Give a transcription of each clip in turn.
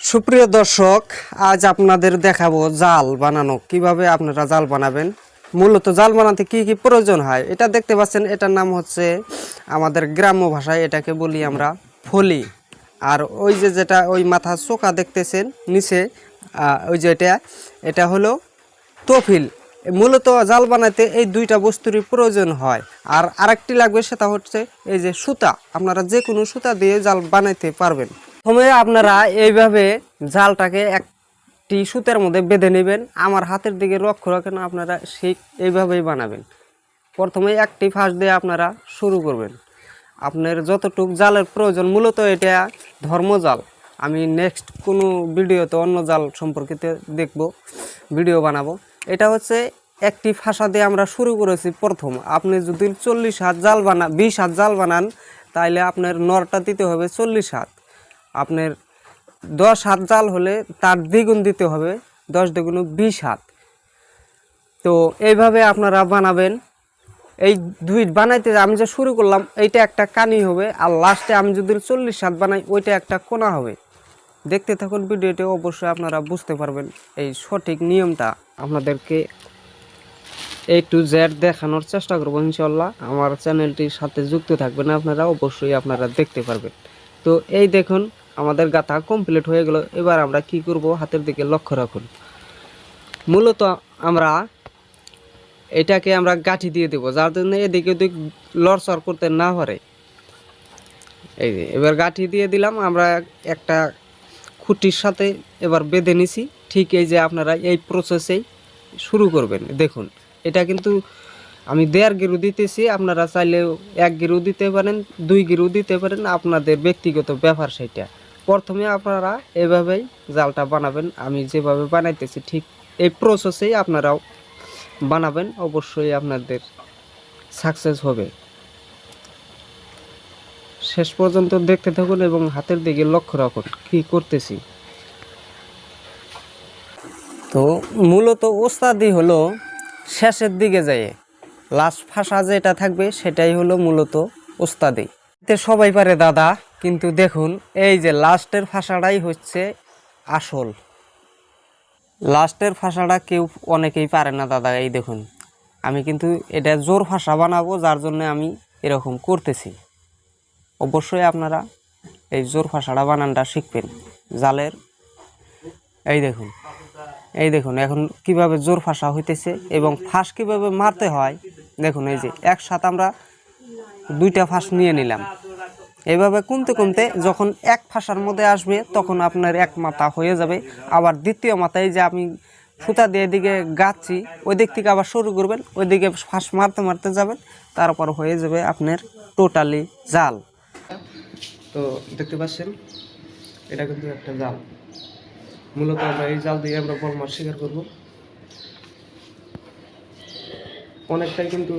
সুপ্রিয় দর্শক, আজ আপনাদের দেখাবো জাল বানানো। কীভাবে আপনারা জাল বানাবেন? মূলত জাল বানাতে কি কি প্রয়োজন হয়? এটা দেখতে পাচ্ছেন, এটার নাম হচ্ছে আমাদের গ্রাম্য ভাষায় এটাকে বলি আমরা ফলি। আর ওই যে যেটা ওই মাথা চোকা দেখতেছেন, নিচে ওই যে এটা এটা হলো তফিল। মূলত জাল বানাতে এই দুইটা বস্তুরই প্রয়োজন হয়। আর আরেকটি লাগবে, সেটা হচ্ছে এই যে সুতা। আপনারা যে কোনো সুতা দিয়ে জাল বানাইতে পারবেন। প্রথমে আপনারা এইভাবে জালটাকে একটি সুতার মধ্যে বেঁধে নেবেন। আমার হাতের দিকে লক্ষ্য রাখেন, আপনারা সেই এইভাবেই বানাবেন। প্রথমে একটি ফাঁস দিয়ে আপনারা শুরু করবেন। আপনার যতটুক জালের প্রয়োজন, মূলত এটা ধর্মজাল আমি নেক্সট কোনো ভিডিওতে অন্য জাল সম্পর্কিত দেখব, ভিডিও বানাবো। এটা হচ্ছে একটি ফাঁসা দিয়ে আমরা শুরু করেছি প্রথম। আপনি যদি চল্লিশ হাত জাল বানা, বিশ হাত জাল বানান তাহলে আপনার নরটা দিতে হবে চল্লিশ হাত। আপনার দশ হাত জাল হলে তার দ্বিগুণ দিতে হবে, দশ দ্বিগুণ বিশ হাত। তো এইভাবে আপনারা বানাবেন। এই দুই বানাইতে আমি যে শুরু করলাম, এইটা একটা কানি হবে আর লাস্টে আমি যদি চল্লিশ হাত বানাই, ওইটা একটা কোনা হবে। দেখতে থাকুন ভিডিওটি, অবশ্যই আপনারা বুঝতে পারবেন এই সঠিক নিয়মটা। আপনাদেরকে এ টু জেড দেখানোর চেষ্টা করব ইনশাল্লাহ আমার চ্যানেলটির সাথে যুক্ত থাকবেন আপনারা, অবশ্যই আপনারা দেখতে পারবেন। তো এই দেখুন আমাদের গাথা কমপ্লিট হয়ে গেল। এবার আমরা কি করব? হাতের দিকে লক্ষ্য রাখুন। মূলত আমরা এটাকে আমরা গাঁঠি দিয়ে দেবো, যার জন্য এদিকে ওদিক লড়চড় করতে না পারে। এই যে, এবার গাঁঠি দিয়ে দিলাম, আমরা একটা খুঁটির সাথে এবার বেঁধে নিছি। ঠিক এই যে আপনারা এই প্রসেসেই শুরু করবেন। দেখুন, এটা কিন্তু আমি দেড় গিরু দিতেছি, আপনারা চাইলেও এক গিরু দিতে পারেন, দুই গিরু দিতে পারেন, আপনাদের ব্যক্তিগত ব্যাপার সেটা। প্রথমে আপনারা এভাবেই জালটা বানাবেন। আমি যেভাবে বানাইতেছি ঠিক এই প্রসেসেই আপনারাও বানাবেন। অবশ্যই আপনাদের সাকসেস হবে। শেষ পর্যন্ত দেখতে থাকুন এবং হাতের দিকে লক্ষ্য রাখুন কি করতেছি। তো মূলত ওস্তাদি হলো শেষের দিকে যায় লাস্ট ফাঁসা যেটা থাকবে সেটাই হলো মূলত ওস্তাদি। এতে সবাই পারে দাদা। কিন্তু দেখুন, এই যে লাস্টের ফাঁসাটাই হচ্ছে আসল। লাস্টের ফাঁসাটা কেউ অনেকেই পারে না, দাদা, এই দেখুন। আমি কিন্তু এটা জোর ফাঁসা বানাবো, যার জন্য আমি এরকম করতেছি। অবশ্যই আপনারা এই জোর ফাঁসাটা বানানটা শিখবেন। জালের, এই দেখুন এই দেখুন, এখন কীভাবে জোর ফাঁসা হইতেছে এবং ফাঁস কীভাবে মারতে হয়। দেখুন, এই যে একসাথে আমরা দুইটা ফাঁস নিয়ে নিলাম। এইভাবে কমতে কমতে যখন এক ফাঁসার মধ্যে আসবে, তখন আপনার এক মাথা হয়ে যাবে। আবার দ্বিতীয় মাথায় যে আমি সুতা দিয়ে এদিকে গাচ্ছি, ওই দিক থেকে আবার শুরু করবেন ওইদিকে ফাঁস মারতে মারতে যাবেন, তারপর হয়ে যাবে আপনার টোটালি জাল। তো দেখতে পাচ্ছেন, এটা কিন্তু একটা জাল। মূলত আমরা এই জাল দিয়ে আমরা বল শিকার করব। অনেকটাই কিন্তু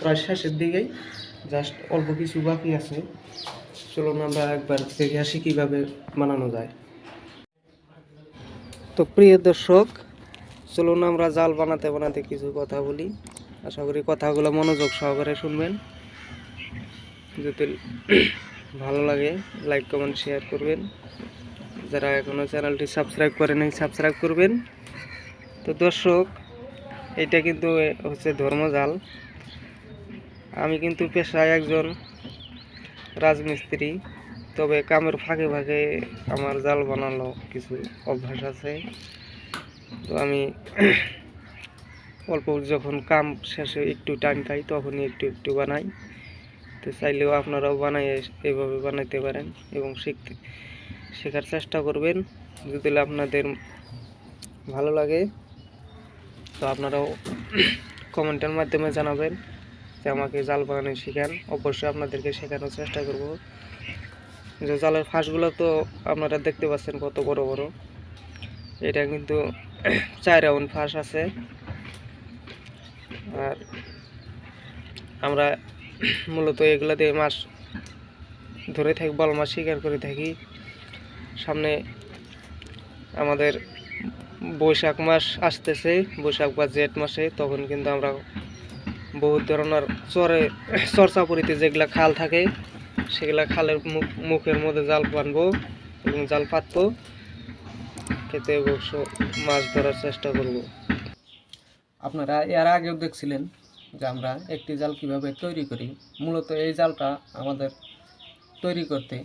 প্রায় শেষের দিকেই জাস্ট অল্প কিছু বাকি আছে। চলুন আমরা একবার দেখে আসি কীভাবে বানানো যায়। তো প্রিয় দর্শক, চলুন আমরা জাল বানাতে বানাতে কিছু কথা বলি। আশা করি কথাগুলো মনোযোগ সহকারে শুনবেন। যদি ভালো লাগে, লাইক, কমেন্ট, শেয়ার করবেন। যারা এখনও চ্যানেলটি সাবস্ক্রাইব করেন সাবস্ক্রাইব করবেন। তো দর্শক এটা কিন্তু হচ্ছে ধর্মজাল। আমি কিন্তু পেশায় একজন রাজমিস্ত্রি, তবে কামের ফাঁকে ফাঁকে আমার জাল বানানো কিছু অভ্যাস আছে। তো আমি অল্প যখন কাম শেষে একটু টাইম পাই, তখনই একটু একটু বানাই। তো চাইলেও আপনারাও বানাই এইভাবে বানাইতে পারেন এবং শিখতে, শেখার চেষ্টা করবেন। যদি আপনাদের ভালো লাগে, তো আপনারাও কমেন্টের মাধ্যমে জানাবেন। যে আমাকে জাল বানানো শেখান। অবশ্যই আপনাদেরকে শেখানোর চেষ্টা করব। যে জালের ফাঁসগুলো তো আপনারা দেখতে পাচ্ছেন কত বড় বড়। এটা কিন্তু চার রাউন্ড ফাঁস আছে। আর আমরা মূলত এগুলা দিয়ে মাছ ধরে থাকি, বল মাছ শিকার করে থাকি। সামনে আমাদের বৈশাখ মাস আসতেছে, বৈশাখ বা জেঠ মাসে, তখন কিন্তু আমরা বহুত ধরনের চরে চর্চাপুরিতে যেগুলা খাল থাকে, সেগুলা খালের মুখ মুখের মধ্যে জাল বানবো এবং জাল পাতবো খেতে অবশ্য মাছ ধরার চেষ্টা করব। আপনারা এর আগেও দেখছিলেন যে আমরা একটি জাল কীভাবে তৈরি করি। মূলত এই জালটা আমাদের তৈরি করতে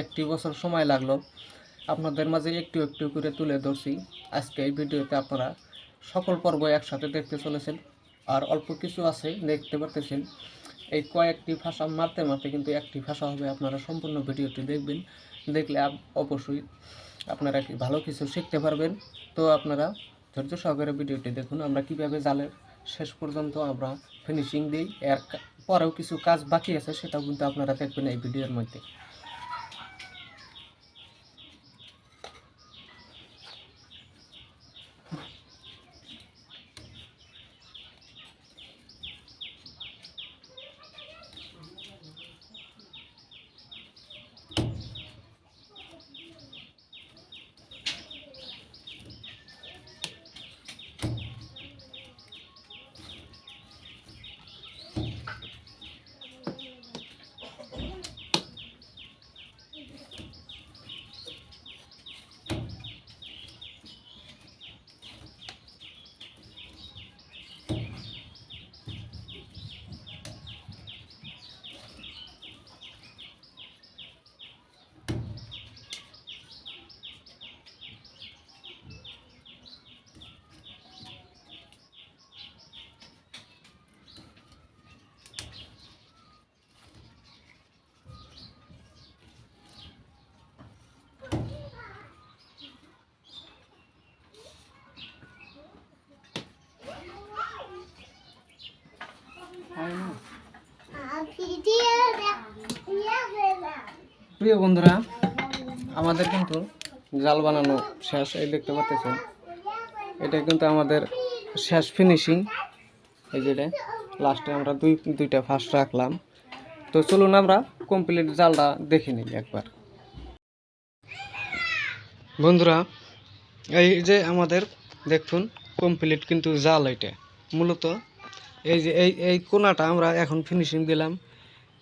একটি বছর সময় লাগল। আপনাদের মাঝে একটু একটু করে তুলে ধরছি। আজকে এই ভিডিওতে আপনারা সকল পর্ব একসাথে দেখতে চলেছেন। আর অল্প কিছু আছে, দেখতে পারতেছেন। এই কয়েকটি ভাষা মারতে মারতে কিন্তু একটি ভাষা হবে আপনারা সম্পূর্ণ ভিডিওটি দেখবেন। দেখলে অবশ্যই আপনারা কি ভালো কিছু শিখতে পারবেন। তো আপনারা ধৈর্য সহকারে ভিডিওটি দেখুন, আমরা কীভাবে জালের শেষ পর্যন্ত আমরা ফিনিশিং দিই, এর পরেও কিছু কাজ বাকি আছে, সেটাও কিন্তু আপনারা দেখবেন এই ভিডিওর মধ্যে। প্রিয় বন্ধুরা, আমাদের কিন্তু জাল বানানো শেষ, এই দেখতে পাচ্ছেন। এটা কিন্তু আমাদের শেষ ফিনিশিং এই যেটা লাস্টে আমরা দুই, দুইটা ফার্স্ট রাখলাম। তো চলুন আমরা কমপ্লিট জালটা দেখে নিই একবার। বন্ধুরা, এই যে আমাদের দেখুন কমপ্লিট কিন্তু জাল এটা। মূলত এই যে এই এই কোনাটা আমরা এখন ফিনিশিং দিলাম।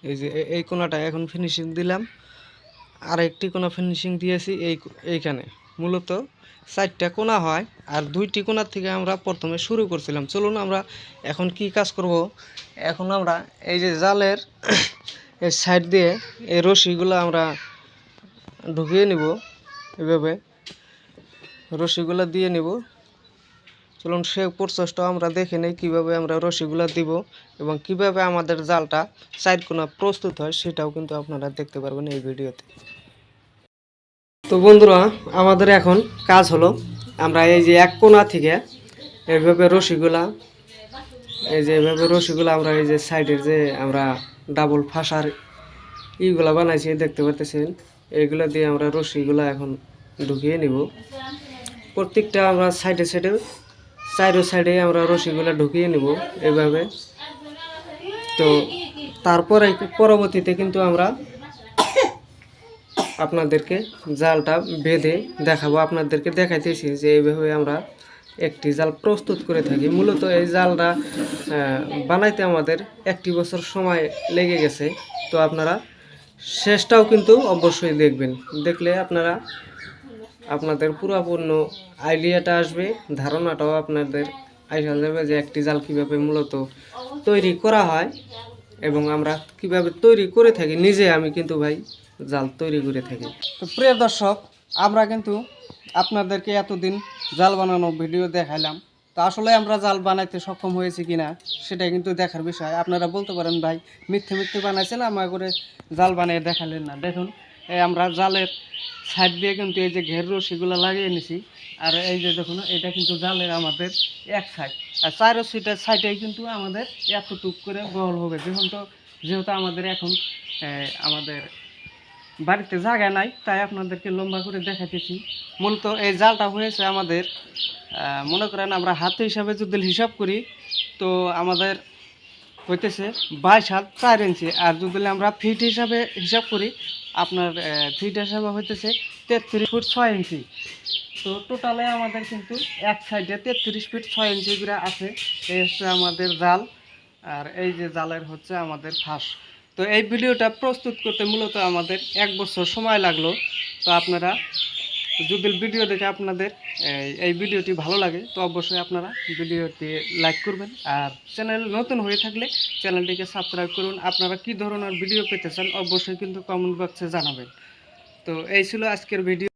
এই যে এই কোনাটা এখন ফিনিশিং দিলাম। আর একটি কোনা ফিনিশিং দিয়েছি এই এইখানে। মূলত চারটা কোনা হয় আর দুইটি কোনার থেকে আমরা প্রথমে শুরু করছিলাম। চলুন আমরা এখন কি কাজ করব? এখন আমরা এই যে জালের এই সাইড দিয়ে এই রশিগুলো আমরা ঢুকিয়ে নিব। এভাবে রশিগুলো দিয়ে নিব। চলুন সে প্রসেসটা আমরা দেখে নিই, কীভাবে আমরা রশিগুলো দিব এবং কীভাবে আমাদের জালটা সাইড কোনা প্রস্তুত হয় সেটাও কিন্তু আপনারা দেখতে পারবেন এই ভিডিওতে। তো বন্ধুরা, আমাদের এখন কাজ হলো, আমরা এই যে এক কোনা থেকে এইভাবে রশিগুলা, এই যে এভাবে রশিগুলো আমরা এই যে সাইডের যে আমরা ডাবল ফাঁসার ইগুলা বানাইছি, দেখতে পাচ্ছেন এইগুলা দিয়ে আমরা রশিগুলা এখন ঢুকিয়ে নিব। প্রত্যেকটা আমরা সাইডে সাইডে সাইডে সাইডে আমরা রশিগুলা ঢুকিয়ে নিব এভাবে তো তারপরে পরবর্তীতে কিন্তু আমরা আপনাদেরকে জালটা বেঁধে দেখাবো। আপনাদেরকে দেখাইতেছি যে এইভাবে আমরা একটি জাল প্রস্তুত করে থাকি। মূলত এই জালটা বানাইতে আমাদের একটি বছর সময় লেগে গেছে। তো আপনারা শেষটাও কিন্তু অবশ্যই দেখবেন। দেখলে আপনারা আপনাদের পুরোপূর্ণ আইডিয়াটা আসবে, ধারণাটাও আপনাদের আইসা যাবে যে একটি জাল কীভাবে মূলত তৈরি করা হয় এবং আমরা কীভাবে তৈরি করে থাকি। নিজে আমি কিন্তু ভাই জাল তৈরি করে থাকি। তো প্রিয় দর্শক, আমরা কিন্তু আপনাদেরকে এতদিন জাল বানানো ভিডিও দেখাইলাম। তো আসলে আমরা জাল বানাইতে সক্ষম হয়েছি কিনা, সেটা কিন্তু দেখার বিষয়। আপনারা বলতে পারেন ভাই, মিথ্যে মিথ্যে বানাইছেন আমার করে জাল বানিয়ে দেখালেন না। দেখুন আমরা জালের সাইড দিয়ে কিন্তু এই যে ঘের রশিগুলো লাগিয়ে নিছি। আর এই যে দেখুন, এটা কিন্তু জালের আমাদের এক সাইড। আর চার সিটের সাইডেই কিন্তু আমাদের এতটুক করে বহল হবে। যেহেতু তো যেহেতু আমাদের এখন আমাদের বাড়িতে জায়গা নাই, তাই আপনাদেরকে লম্বা করে দেখাতেছি। মূলত এই জালটা হয়েছে আমাদের মনে করেন আমরা হাতে হিসাবে যদি হিসাব করি, তো আমাদের হইতেছে বাইশ হাত চার ইঞ্চি। আর যদি আমরা ফিট হিসাবে হিসাব করি, আপনার ফিট হিসাবে হইতেছে তেত্রিশ ফুট ছয় ইঞ্চি। তো টোটালে আমাদের কিন্তু এক সাইডে তেত্রিশ ফিট ছয় ইঞ্চি করে আছে। এই হচ্ছে আমাদের জাল, আর এই যে জালের হচ্ছে আমাদের ফাঁস। তো এই ভিডিওটা প্রস্তুত করতে মূলত আমাদের এক বছর সময় লাগল। তো আপনারা যদি ভিডিও দেখে আপনাদের এই ভিডিওটি ভালো লাগে, তো অবশ্যই আপনারা ভিডিওটি লাইক করবেন। আর চ্যানেল নতুন হয়ে থাকলে চ্যানেলটিকে সাবস্ক্রাইব করুন। আপনারা কি ধরনের ভিডিও পেতে চান, অবশ্যই কিন্তু কমেন্ট বক্সে জানাবেন। তো এই ছিল আজকের ভিডিও